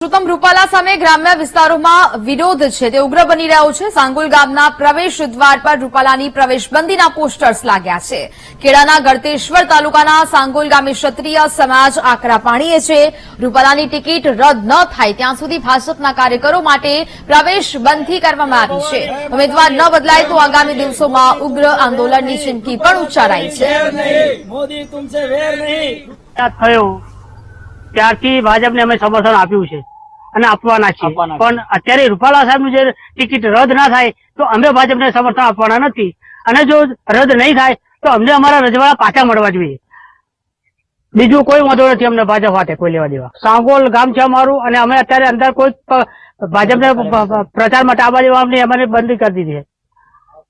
પુરુષોત્તમ રૂપાલા સામે ગ્રામ્ય વિસ્તારોમાં વિરોધ છે. તે ઉગ્ર બની રહ્યો છે. સાંગોલ ગામના પ્રવેશ દ્વાર પર રૂપાલાની પ્રવેશબંધીના પોસ્ટર્સ લાગ્યા છે. કેળાના ગળતેશ્વર તાલુકાના સાંગોલ ગામે ક્ષત્રિય સમાજ આકરા પાણીએ છે. રૂપાલાની ટિકિટ રદ ન થાય ત્યાં સુધી ભાજપના કાર્યકરો માટે પ્રવેશબંધી કરવામાં આવી છે. ઉમેદવાર ન બદલાય તો આગામી દિવસોમાં ઉગ્ર આંદોલનની ચીમકી પણ ઉચ્ચારાઈ છે. મોદી થયું. ત્યારથી ભાજપને અમે સમર્થન આપ્યું છે. અને આપવાના છીએ. છે. પણ અત્યારે રૂપાલા સાહેબ જે ટિકિટ રદ ના થાય તો અમે ભાજપને સમર્થન આપવાના નથી. અને જો રદ નહીં થાય તો અમને અમારા રજવાડા પાછા મળવા જોઈએ. બીજું કોઈ વાંધો નથી અમને ભાજપ માટે કોઈ લેવા દેવા. સાંગોલ ગામ છે અમારું અને અમે અત્યારે અંદર કોઈ ભાજપને પ્રચાર માટે આવવા દેવા અમને અમારે બંધ કરી દીધી છે.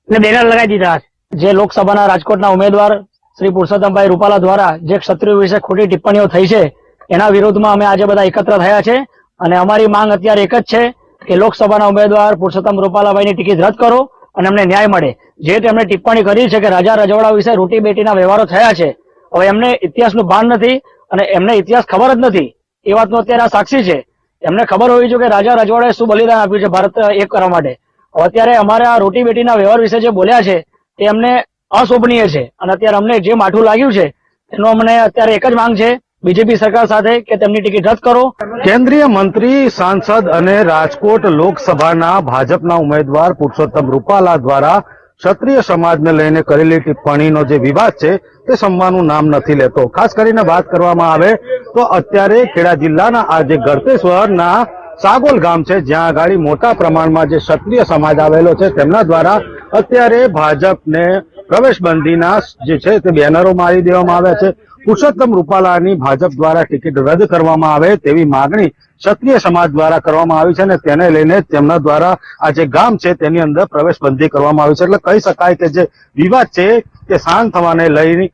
અને બેનર લગાવી દીધા છે. જે લોકસભાના રાજકોટના ઉમેદવાર શ્રી પુરુષોત્તમભાઈ રૂપાલા દ્વારા જે ક્ષત્રિય વિશે ખોટી ટિપ્પણીઓ થઈ છે એના વિરોધમાં અમે આજે બધા એકત્ર થયા છે. અને અમારી માંગ અત્યારે એક જ છે કે લોકસભાના ઉમેદવાર પુરુષોત્તમ રૂપાલાભાઈની ટિકિટ રદ કરો અને અમને ન્યાય મળે. જે તેમણે ટિપ્પણી કરી છે કે રાજા રજવાડા વિશે રોટી બેટીના વ્યવહારો થયા છે, હવે એમને ઇતિહાસનું ભાન નથી અને એમને ઇતિહાસ ખબર જ નથી. એ વાતનો અત્યારે આ સાક્ષી છે. એમને ખબર હોવી જોઈએ કે રાજા રજવાડાએ શું બલિદાન આપ્યું છે ભારત એક કરવા માટે. અત્યારે અમારે આ રોટી બેટીના વ્યવહાર વિશે જે બોલ્યા છે, તે અમને અશોભનીય છે. અને અત્યારે અમને જે માઠું લાગ્યું છે, એનો અમને અત્યારે એક જ માંગ છે બીજેપી સરકાર સાથે કે તેમની ટિકિટ રદ કરો? કેન્દ્રીય મંત્રી, સાંસદ અને રાજકોટ લોકસભાના ભાજપના ઉમેદવાર પુરુષોત્તમ રૂપાલા દ્વારા ક્ષત્રિય સમાજને લઈને કરેલી ટિપ્પણીનો જે વિવાદ છે, તે સમવાનું નામ નથી લેતો. ખાસ કરીને વાત કરવામાં આવે તો અત્યારે ખેડા જિલ્લાના આ જે ગળતેશ્વરના સાગોલ ગામ છે, જ્યાં આગળ મોટા પ્રમાણમાં જે ક્ષત્રિય સમાજ આવેલો છે, તેમના દ્વારા અત્યારે ભાજપને પ્રવેશબંધીના જે છે તે બેનરો મારી દેવામાં આવ્યા છે. પુરુષોત્તમ રૂપાલાની ભાજપ દ્વારા ટિકિટ રદ કરવામાં આવે તેવી માગણી ક્ષત્રિય સમાજ દ્વારા કરવામાં આવી છે અને તેને લઈને તેમના દ્વારા આ જે ગામ છે તેની અંદર પ્રવેશબંધી કરવામાં આવી છે. એટલે કહી શકાય કે જે વિવાદ છે તે શાંત થવાને લઈને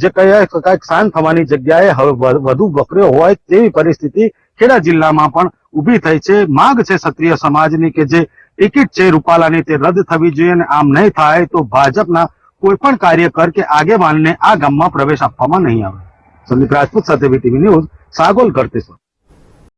જે કહી શકાય શાંત થવાની જગ્યાએ હવે વધુ વકર્યો હોય તેવી પરિસ્થિતિ ખેડા જિલ્લામાં પણ ઊભી થઈ છે. માંગ છે ક્ષત્રિય સમાજની કે જે ટિકિટ છે રૂપાલાની તે રદ થવી જોઈએ અને આમ નહીં થાય તો ભાજપના કોઈ પણ કાર્યકર કે આગેવાનને આ ગામમાં પ્રવેશ આપવામાં નહીં આવે. સંદીપ રાજપૂત સાથે વીટીવી ન્યૂઝ, સાગોલ કરતેશ્વર